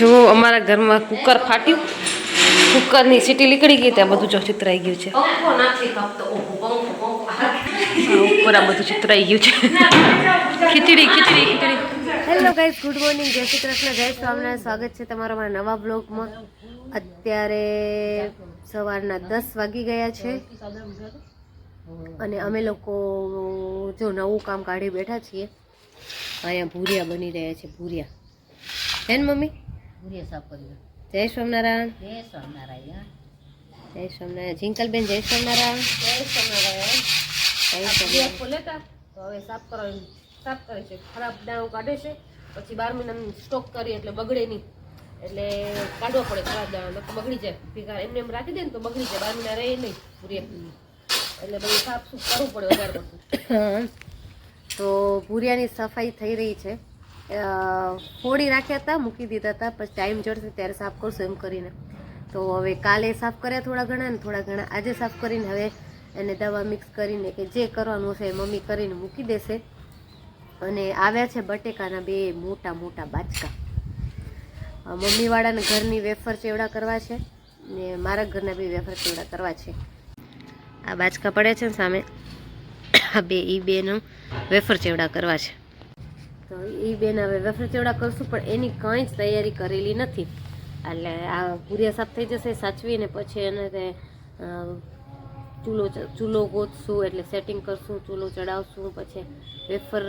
જો અમારા ઘરમાં કુકર ફાટ્યું કુકરની સીટી નીકળી ગઈ ત્યાં બધું જો ચિતરાઈ ગયું છે. ઉપર આ બધું ચિતરાઈ ગયું છે. ખીચડી ખીચડી ખીચડી. હેલો ગાઈઝ ગુડ મોર્નિંગ જય શ્રી કૃષ્ણ જય સ્વામિનારાયણ. સ્વાગત છે તમારા મારા નવા બ્લોગમાં અત્યારે સવારના દસ વાગી ગયા છે. અને અમે લોકો જો નવું કામ કાઢી બેઠા છીએ. અહીંયા ભૂરિયા બની રહ્યા છે ભૂરિયા. હે ને મમ્મી? ભૂરિયા સાફ કરી જય સ્વામિનારાયણ. જય સ્વામિનારાયણ. જય સ્વામિનારાયણ. જિંકલબેન જય સ્વામિનારાયણ. જય સ્વામિનારાયણ. જય સ્વામિનારાયણ. ખોલેતા તો? હવે સાફ કરો સાફ કરે છે. ખરાબ દાણો કાઢે છે. પછી બાર મહિના સ્ટોક કરીએ એટલે બગડે નહીં. એટલે કાઢવો પડે ખરાબ દાણા તો બગડી જાય. ભેગા એમને એમ રાખી દે ને તો બગડી જાય. બાર મહિના રહે નહીં ભૂરિયા. એટલે બધું સાફ સૂફ કરવું પડે વધારે પડતું. તો ભૂરિયાની સફાઈ થઈ રહી છે. ફોડી રાખ્યા હતા, મૂકી દીધા હતા, પછી ટાઈમ જડશે ત્યારે સાફ કરશું એમ કરીને. તો હવે કાલે સાફ કર્યા થોડા ઘણા ને થોડા ઘણા આજે સાફ કરીને હવે એને દવા મિક્સ કરીને કે જે કરવાનું હશે એ મમ્મી કરીને મૂકી દેશે. અને આવ્યા છે બટેકાના બે મોટા મોટા બાચકા. મમ્મીવાળાને ઘરની વેફર ચેવડા કરવા છે ને મારા ઘરના બે વેફર ચેવડા કરવા છે. આ બાચકા પડે છે ને સામે. આ બે એ બેનું વેફર ચેવડા કરવા છે. તો એ બેન હવે વેફર ચેવડા કરશું પણ એની કંઈ જ તૈયારી કરેલી નથી. એટલે આ ભૂરિયા સાફ થઈ જશે સાચવીને પછી એને તે ચૂલો ચૂલો ગોતશું એટલે સેટિંગ કરશું ચૂલો ચડાવશું પછી વેફર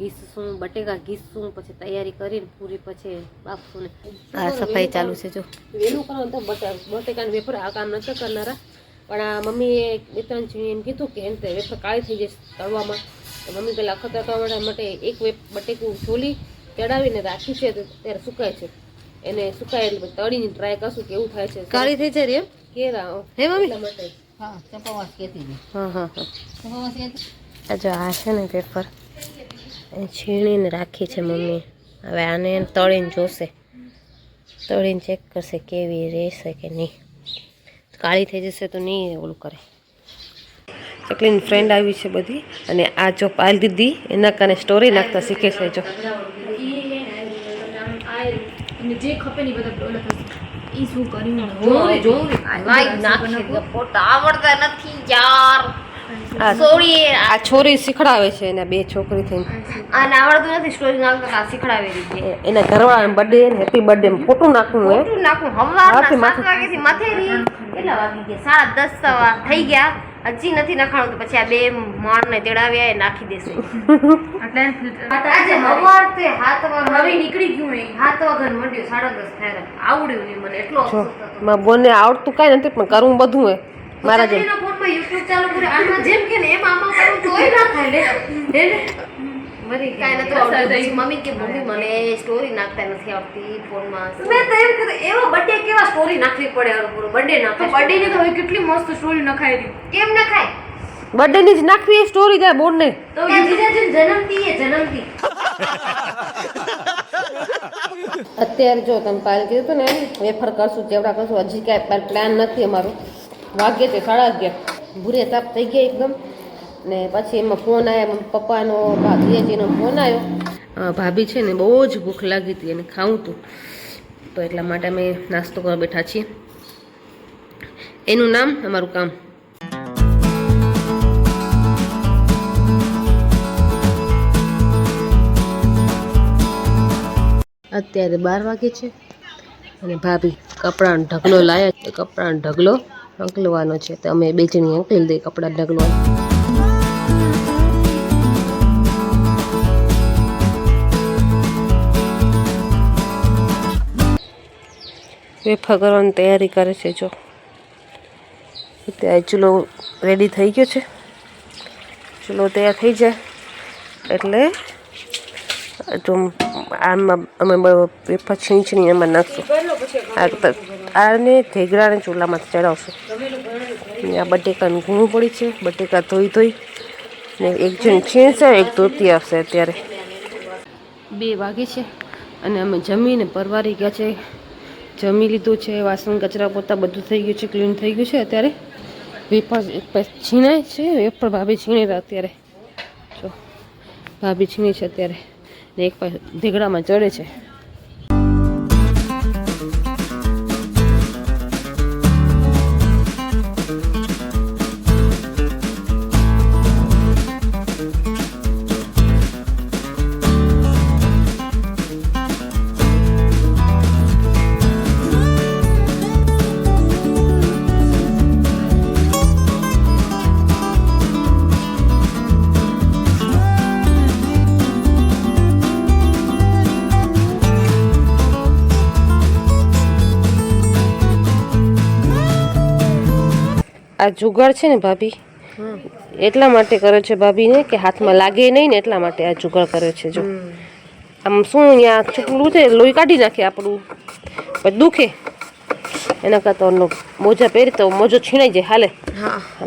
ઘીસશું બટેકા ઘીસશું પછી તૈયારી કરીને પૂરી પછી બાપશું ને. આ સફાઈ ચાલુ છે જો. વહેલું કરો તો બટેકા વેફર આ કામ નથી કરનારા. પણ આ મમ્મીએ બે ત્રણ જણી એમ કીધું કે એમ તે વેફર કાળી થઈ જશે તળવામાં. મમ્મી પેલા અખતરા કરવા માટે એક વેપ બટેકું છોલી ચડાવીને રાખી છે તો ત્યારે સુકાય છે. એને સુકાય એટલે તળીને ટ્રાય કરશું કેવું થાય છે. કાળી થઈ જાય એમ? કેરા હે મમ્મી? માટે. હા ચપાવાસ હતી. હા હા હા. ચપાવાસ કહેતી? આ જો આ છે ને પેપર એ છીણીને રાખી છે મમ્મી. હવે આને તળીને જોશે. તળીને ચેક કરશે કેવી રહેશે કે નહીં. કાળી થઈ જશે તો નહીં ઓલું કરે. ચકલીની ફ્રેન્ડ આવી છે બધી. અને આ જો પાયલ દીદી એના કારણે સ્ટોરી નાખતા શીખે છે જો. જે ખપે ને બધા ઈ શું કરીને જોઉં જોઉં ફોટા આવડતા નથી યાર. આ છોરી શીખડાવે છે એના બે છોકરી થઈને. આને આવડતું નથી સ્ટોરી નાખતા શીખડાવી એના ઘરવાળાને બર્થડે ને હેપી બર્થડે ફોટું નાખવું હે. ખોટું નાખું. હવારના હાથી સાત માથે. માથે રહી. કેટલા વાગી ગયા? સાડા દસ સવા થઈ ગયા. હજી નથી નખાણું તો પછી આ બે માણને તેડાવ્યા એ નાખી દેશે. આજે હવાર તે હાથ વાગા હવે નીકળી ગયું એ. હાથ વાગા મંડ્યું સાડા દસ થયા આવડ્યું નહીં મને એટલો હતો. મારા આવડતું કાંઈ નથી પણ કરવું બધું હે મારા જેમ. ફોનમાં યુટ્યુબ ચાલુ કરે આમાં જેમ કે ને એમ આમાં કરું તોય ના થાય લે. ને? મરી. કાંઈ નતું આવડતું. મમ્મી કે મમ્મી મને સ્ટોરી નાખતા નથી આવડતી ફોનમાં મેં તો એમ કીધું એવો બર્થડે કેવા સ્ટોરી નાખવી પડે બર્થડે તો નાખે બર્થડે ની તો હવે કેટલી મસ્ત સ્ટોરી નખાઈ કેમ નખાય બર્થડેની જ નાખવી એ સ્ટોરી જાય બોર્ડ ને તો એ જીજાજીને જન્મથી એ જન્મતી અત્યારે જો તમે પાલ કીધું હતું ને વેફર કરશું ચેવડા કરશું હજી કાંઈ પ્લાન નથી અમારો વાગ્યે છે સાડા અગિયાર ભૂરે તાપ થઈ ગયા એકદમ ને પછી એમાં ફોન આવ્યો પપ્પાનો ભાભીજીનો ફોન આવ્યો. ભાભી છે ને બહુ જ ભૂખ લાગી હતી અને ખાવું હતું. તો એટલા માટે અમે નાસ્તો કરવા બેઠા છીએ. એનું નામ, અમારું કામ. અત્યારે બાર વાગે છે અને ભાભી કપડાનો ઢગલો લાયા કપડાનો ઢગલો અંકલવાનો છે. તો અમે બે જણી અંકલી દઈએ કપડા ઢગલો. વેફા કરવાની તૈયારી કરે છે, જો. ત્યાં ચૂલો રેડી થઈ ગયો છે. ચૂલો તૈયાર થઈ જાય. એટલે જો આમાં અમે વેફર છીંચણી એમાં નાખશું. આને ઘેગડાને ચૂલામાં ચડાવશું. આ બટેકાનું ઘૂણું પડી છે. બટેકા ધોઈ ધોઈ ને એક જણ છીણશે એક ધોતી આવશે અત્યારે. બે વાગે છે. અને અમે જમીને પરવારી ગયા છે. જમી લીધું છે, વાસણ, કચરા પોતા બધું થઈ ગયું છે ક્લીન થઈ ગયું છે અત્યારે. વેપર છીણાય છે વેપર ભાભી છીણી રહ્યા અત્યારે. જો, ભાભી છીણી છે અત્યારે. ને એક ધીગડામાં ચડે છે. આ જુગાડ છે ને ભાભી એટલા માટે કરે છે ભાભીને કે હાથમાં લાગે નહીં ને એટલા માટે આ જુગાડ કરે છે જો. આમ શું અહીંયા ચૂકલું છે? લોહી કાઢી નાખે આપણું. પછી દુખે. એના કરતાં મોજા પહેરી તો મોજો છીણાઈ જાય હાલે.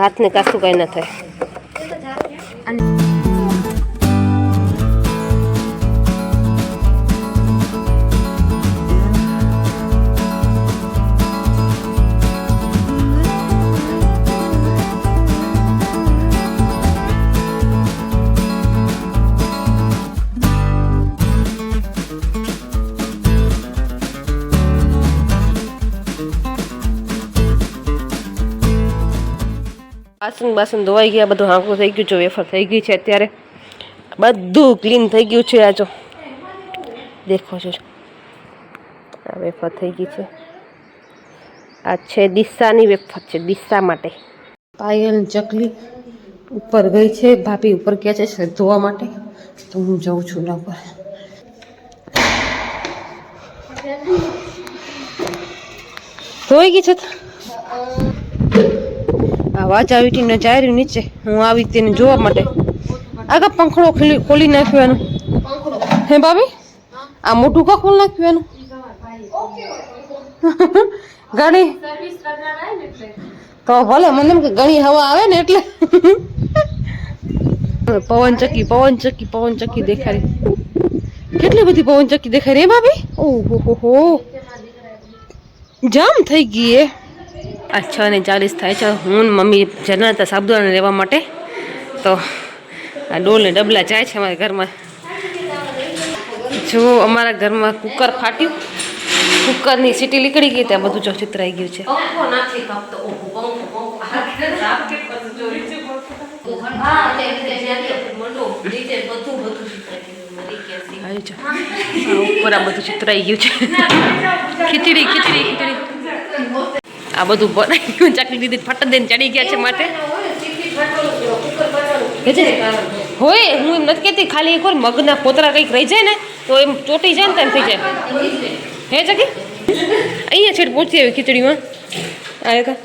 હાથને કાસું કાંઈ ના થાય. વાસણ બાસણ ધોવાઈ ગયા, બધું હાંકું થઈ ગયું. છે વેફર થઈ ગઈ છે અત્યારે. બધું ક્લીન થઈ ગયું છે આ જો. દેખો છો. આ વેફર થઈ ગઈ છે. આ છે દિશાની વેફર છે, દિશા માટે. પાયલ ચકલી ઉપર ગઈ છે, ભાભી ઉપર કહે છે ધોવા માટે. તો હું જઉં છું ના ઉપર ધોઈ ગઈ છે વાજા વીટીને ચાર્યું નીચે. હું આવી તેને જોવા માટે. આગળ પંખડો ખોલી નાખ્યો એનું. હે ભાભી? આ મોટું કા ખોલી નાખ્યું એનું? ઘણી. તો ભલે, મને કે ઘણી હવા આવે ને એટલે. પવન ચક્કી પવન ચક્કી પવન ચક્કી દેખાડી. કેટલી બધી પવન ચક્કી દેખાય રે ભાભી? ઓહો, હો જામ થઈ ગઈ એ આ છ ને ચાલીસ થાય છે. હું મમ્મી જના હતા સાબુદાણા લેવા માટે. તો આ ડોલ ને ડબલા જાય છે અમારા ઘરમાં. જો અમારા ઘરમાં કુકર ફાટ્યું. કુકરની સીટી નીકળી ગઈ ત્યાં બધું જો ચિતરાઈ ગયું છે. ઉપર આ બધું ચિતરાઈ ગયું છે. ખીચડી ખીચડી ખીચડી. આ બધું બનાવી ગયું ચાકલી દીધી ફટ દઈને ચડી ગયા છે માટે હોય હું એમ નથી કહેતી ખાલી એક વાર મગના કોતરા કંઈક રહી જાય ને તો એમ ચોટી જાય ને તેમ થઈ જાય. હે ચકી? અહીંયા છેડ પહોંચી આવી ખીચડીમાં. આવે કા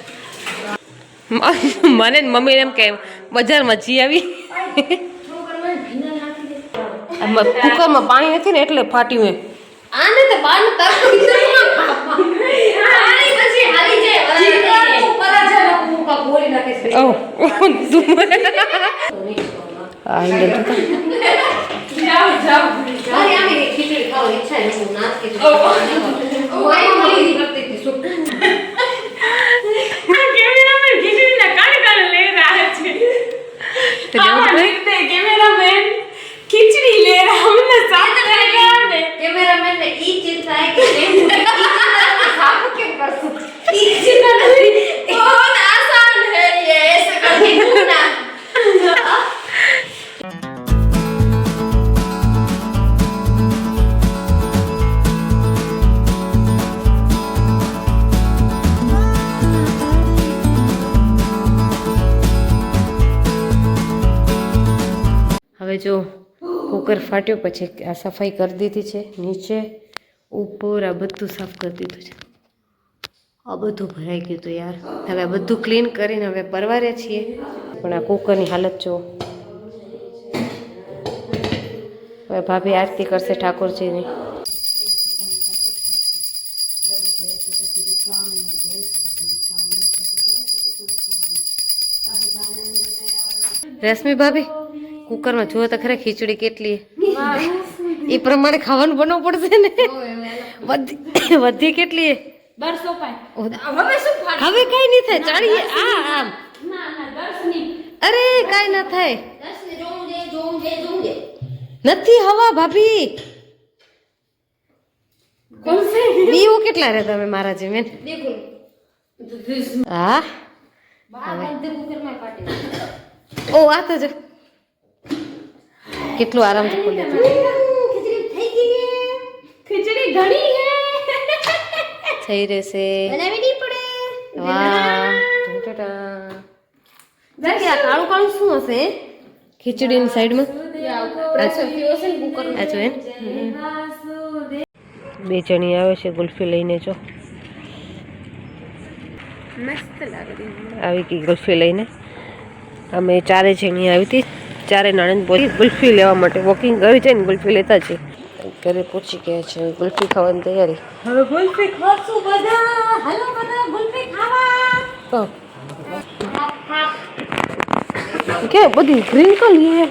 મને ને મમ્મીને એમ કે બજારમાં જી આવી. કુકરમાં પાણી નથી ને એટલે ફાટ્યું એમ. આને તો બારનું તરફ આની પછી હાલી જાય ઉપર જ મુકા બોલી નાખે છે Oh, તું આ હેન્ડલ જોતા મારી આમે કે ખીચડી ખાવા ઈચ્છા નહીં હું નાચ કે હું આઈ મળી કરતી Он думает. А, не да. કેમેરામેન ખીચડી લે રહ્યા અમને સાથ લગાવે કેમેરામેન ને ઈ ચિંતા કે સાફ કેમ કરશું ઈ ચિંતા નથી હવે જો કુકર ફાટ્યો પછી આ સફાઈ કરી દીધી છે. નીચે, ઉપર આ બધું સાફ કરી દીધું છે. આ બધું ભરાઈ ગયું હતું યાર. હવે આ બધું ક્લીન કરીને હવે પરવાર્યા છીએ. પણ આ કુકરની હાલત જો. હવે ભાભી આરતી કરશે ઠાકોરજીની. રશ્મિ ભાભી? કુકરમાં જુઓ તો ખરે ખીચડી કેટલી. એ પ્રમાણે ખાવાનું બનાવવું પડશે ને. વધી વધી કેટલી? હવે કઈ નહીં થાય. ચાલીએ. આ આમ. અરે કઈ ના થાય. નથી હવા ભાભી. બીઓ કેટલા રહે તમે મારા જેમ હા? ઓ આ તો જો. કેટલું આરામથી ખોલી ખીચડી ઘણી થઈ રહેશે. બનાવી પડે. વાહ. કાળું કાળું શું હશે? ખીચડીની સાઈડમાં? આ જો બે જણી આવે છે ગુલ્ફી લઈને જો. આવી ગઈ ગુલ્ફી લઈને. અમે ચારે જણી આવી હતી. ચારે નાણંદ બોલી ગુલ્ફી લેવા માટે વોકિંગ કરી છે ને ગુલ્ફી લેતા છે ઘરે પૂછી ગયા છે ગુલ્ફી ખાવાની તૈયારી? હવે ગુલ્ફી ખાશું બધા. હેલો બધા ગુલ્ફી ખાવા. કે બધી ગ્રીન કલર હે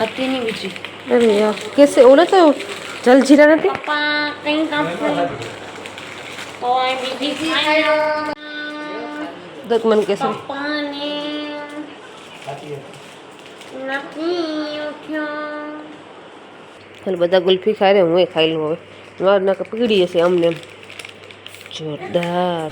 અત્યારની બીજી. અરે યાર કેસે ઓલે તો જલજીરા નથી? દત મને કેસે અને બધા ગુલ્ફી ખાય રે હું એ ખાઈ લઉં હવે. નાકે પીડી હશે અમને જોરદાર.